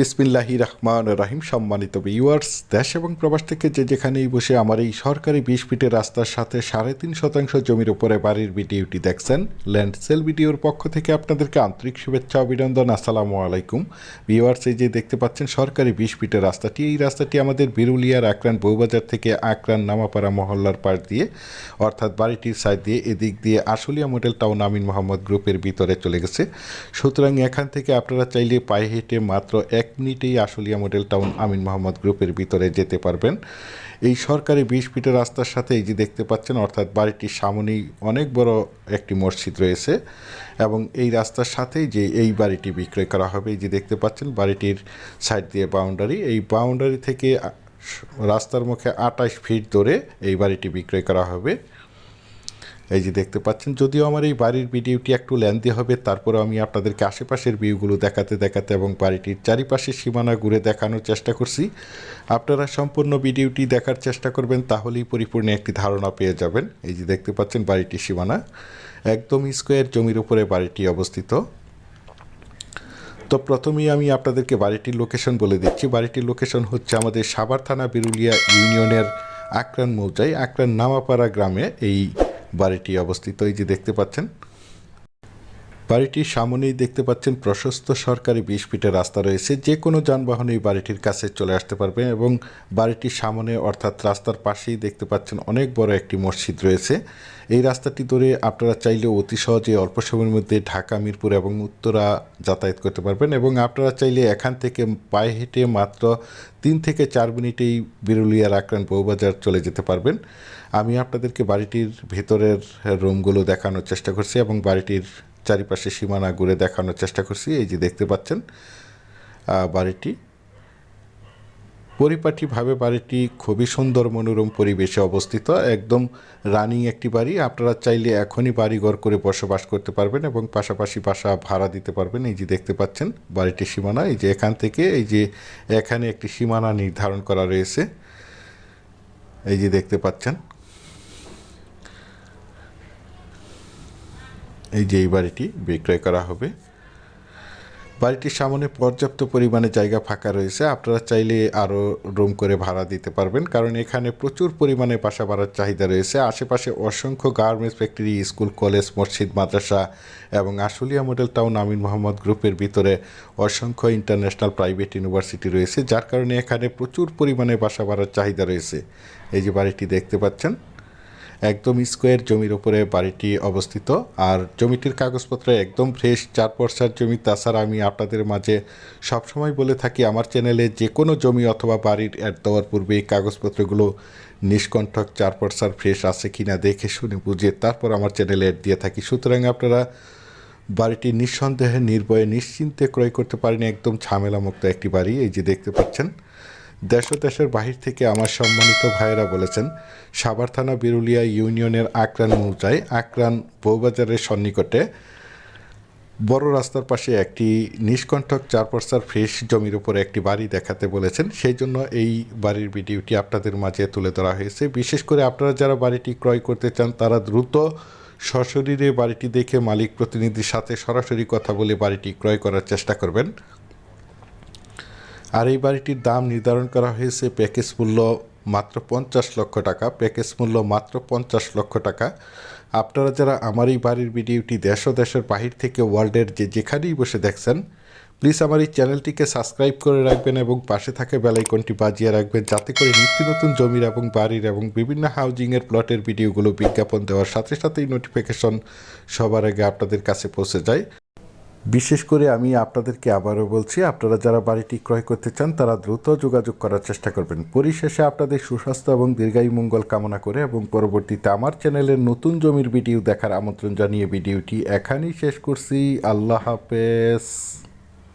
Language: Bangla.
বিসমিল্লাহি রহমান রাহিম, সম্মানিত ভিউয়ার্স দেশ এবং প্রবাস থেকে যে যেখানেই বসে আমার এই সরকারি বিশ ফিটের রাস্তার সাথে সাড়ে তিন শতাংশ জমির উপরে বাড়ির ভিডিওটি দেখছেন। ল্যান্ড সেল ভিডিওর পক্ষ থেকে আপনাদেরকে আন্তরিক শুভেচ্ছা, অভিনন্দন, আসসালামু আলাইকুম। ভিউয়ার্স এই যে দেখতে পাচ্ছেন সরকারি বিশ ফিটের রাস্তাটি, এই রাস্তাটি আমাদের বিরুলিয়ার আকরান বউবাজার থেকে আকরান নামাপাড়া মহল্লার পাশ দিয়ে, অর্থাৎ বাড়িটির সাইড দিয়ে এদিক দিয়ে আশুলিয়া মডেল টাউন আমিন মোহাম্মদ গ্রুপের ভিতরে চলে গেছে। সুতরাং এখান থেকে আপনারা চাইলে পায়ে হেঁটে মাত্র এক মিনিটেই আশুলিয়া মডেল টাউন আমিন মোহাম্মদ গ্রুপের ভিতরে যেতে পারবেন। এই সরকারি বিশ ফিটের রাস্তার সাথে এই যে দেখতে পাচ্ছেন, অর্থাৎ বাড়িটির সামনেই অনেক বড় একটি মসজিদ রয়েছে এবং এই রাস্তার সাথেই যে এই বাড়িটি বিক্রয় করা হবে, এই যে দেখতে পাচ্ছেন বাড়িটির সাইড দিয়ে বাউন্ডারি এই বাউন্ডারি থেকে রাস্তার মুখে আটাশ ফিট ধরে এই বাড়িটি বিক্রয় করা হবে। এই যে দেখতে পাচ্ছেন, যদিও আমার এই বাড়ির ভিডিওটি একটু লেন্দি হবে তারপরে আমি আপনাদেরকে আশেপাশের ভিউগুলো দেখাতে দেখাতে এবং বাড়িটির চারিপাশে সীমানা ঘুরে দেখানোর চেষ্টা করছি। আপনারা সম্পূর্ণ ভিডিওটি দেখার চেষ্টা করবেন, তাহলেই পরিপূর্ণ একটি ধারণা পেয়ে যাবেন। এই যে দেখতে পাচ্ছেন, বাড়িটির সীমানা একদম স্কোয়ার জমির উপরে বাড়িটি অবস্থিত। তো প্রথমেই আমি আপনাদেরকে বাড়িটির লোকেশন বলে দিচ্ছি। বাড়িটির লোকেশন হচ্ছে আমাদের সাভার থানা বিরুলিয়া ইউনিয়নের আকরান মৌজায় আকরান নামাপাড়া গ্রামে এই বাড়িটি অবস্থিত এই যে দেখতে পাচ্ছেন বাড়িটির সামনেই দেখতে পাচ্ছেন প্রশস্ত সরকারি বিশ ফিটের রাস্তা রয়েছে। যে কোনো যানবাহন এই বাড়িটির কাছে চলে আসতে পারবে এবং বাড়িটির সামনে অর্থাৎ রাস্তার পাশেই দেখতে পাচ্ছেন অনেক বড় একটি মসজিদ রয়েছে। এই রাস্তাটি ধরে আপনারা চাইলে অতি সহজে অল্প সময়ের মধ্যে ঢাকা, মিরপুর এবং উত্তরা যাতায়াত করতে পারবেন এবং আপনারা চাইলে এখান থেকে পায়ে হেঁটে মাত্র তিন থেকে চার মিনিটেই বিরুলিয়ার আক্রান বউবাজার চলে যেতে পারবেন। আমি আপনাদেরকে বাড়িটির ভেতরের রুমগুলো দেখানোর চেষ্টা করছি এবং বাড়িটির চারিপাশে সীমানা ঘুরে দেখানোর চেষ্টা করছি। এই যে দেখতে পাচ্ছেন বাড়িটি। পরিপাটিভাবে বাড়িটি খুবই সুন্দর মনোরম পরিবেশে অবস্থিত। একদম রানিং একটি বাড়ি। আপনারা চাইলে এখনই বাড়ি ঘর করে বসবাস করতে পারবেন এবং পাশাপাশি বাসা ভাড়া দিতে পারবেন। এই যে দেখতে পাচ্ছেন, বাড়িটির সীমানা। এই যে এখান থেকে এই যে এখানে একটি সীমানা নির্ধারণ করা রয়েছে। এই যে দেখতে পাচ্ছেন এই যে এই বাড়িটি বিক্রয় করা হবে। বাড়িটির সামনে পর্যাপ্ত পরিমাণে জায়গা ফাঁকা রয়েছে। আপনারা চাইলে আরও রুম করে ভাড়া দিতে পারবেন, কারণ এখানে প্রচুর পরিমাণে বাসা ভাড়ার চাহিদা রয়েছে। আশেপাশে অসংখ্য গার্মেন্টস ফ্যাক্টরি, স্কুল, কলেজ, মসজিদ, মাদ্রাসা এবং আশুলিয়া মডেল টাউন আমিন মোহাম্মদ গ্রুপের ভিতরে অসংখ্য ইন্টারন্যাশনাল প্রাইভেট ইউনিভার্সিটি রয়েছে, যার কারণে এখানে প্রচুর পরিমাণে বাসা ভাড়ার চাহিদা রয়েছে। এই যে বাড়িটি দেখতে পাচ্ছেন একদম স্কোয়ার জমির উপরে বাড়িটি অবস্থিত। আর জমিটির কাগজপত্র একদম ফ্রেশ চার পর্সার জমি। তাছাড়া আমি আপনাদের মাঝে সবসময় বলে থাকি, আমার চ্যানেলে যে কোনো জমি অথবা বাড়ির অ্যাড দেওয়ার পূর্বে এই কাগজপত্রগুলো নিষ্কণ্ঠক চার পর্সার ফ্রেশ আছে কিনা দেখে শুনে বুঝে তারপর আমার চ্যানেলে অ্যাড দিয়ে থাকি। সুতরাং আপনারা বাড়িটি নিঃসন্দেহে নির্ভয়ে নিশ্চিন্তে ক্রয় করতে পারেন। একদম ঝামেলামুক্ত একটি বাড়ি, এই যে দেখতে পাচ্ছেন। দেশ দেশের বাহির থেকে আমার সম্মানিত ভাইয়েরা বলেছেন, সাভার থানা বিরুলিয়া ইউনিয়নের আকরান মৌজায় আকরান বউবাজারের সন্নিকটে বড় রাস্তার পাশে একটি নিষ্কণ্ঠক চার পর্সার ফ্রেশ জমির উপরে একটি বাড়ি দেখাতে বলেছেন। সেই জন্য এই বাড়ির ভিডিওটি আপনাদের মাঝে তুলে ধরা হয়েছে। বিশেষ করে আপনারা যারা বাড়িটি ক্রয় করতে চান, তারা দ্রুত সশরীরে বাড়িটি দেখে মালিক প্রতিনিধির সাথে সরাসরি কথা বলে বাড়িটি ক্রয় করার চেষ্টা করবেন। আর এই বাড়িটির দাম নির্ধারণ করা হয়েছে প্যাকেজ মূল্য মাত্র পঞ্চাশ লক্ষ টাকা, প্যাকেজ মূল্য মাত্র পঞ্চাশ লক্ষ টাকা। আপনারা যারা আমার এই বাড়ির ভিডিওটি দেশ ও দেশের বাহির থেকে ওয়ার্ল্ডের যে যেখানেই বসে দেখছেন, প্লিজ আমার এই চ্যানেলটিকে সাবস্ক্রাইব করে রাখবেন এবং পাশে থাকা বেলাইকনটি বাজিয়ে রাখবেন যাতে করে নিত্য নতুন জমির এবং বাড়ির এবং বিভিন্ন হাউজিংয়ের প্লটের ভিডিওগুলো বিজ্ঞাপন দেওয়ার সাথে সাথেই নোটিফিকেশন সবার আগে আপনাদের কাছে পৌঁছে যায়। বিশেষ করে আমি আপনাদেরকে আবারও বলছি, আপনারা যারা বাড়িটি ক্রয় করতে চান, তারা দ্রুত যোগাযোগ করার চেষ্টা করবেন। পরিশেষে আপনাদের সুস্বাস্থ্য এবং দীর্ঘায়ু মঙ্গল কামনা করে এবং পরবর্তীতে আমার চ্যানেলের নতুন জমির ভিডিও দেখার আমন্ত্রণ জানিয়ে ভিডিওটি এখানেই শেষ করছি। আল্লাহ হাফেজ।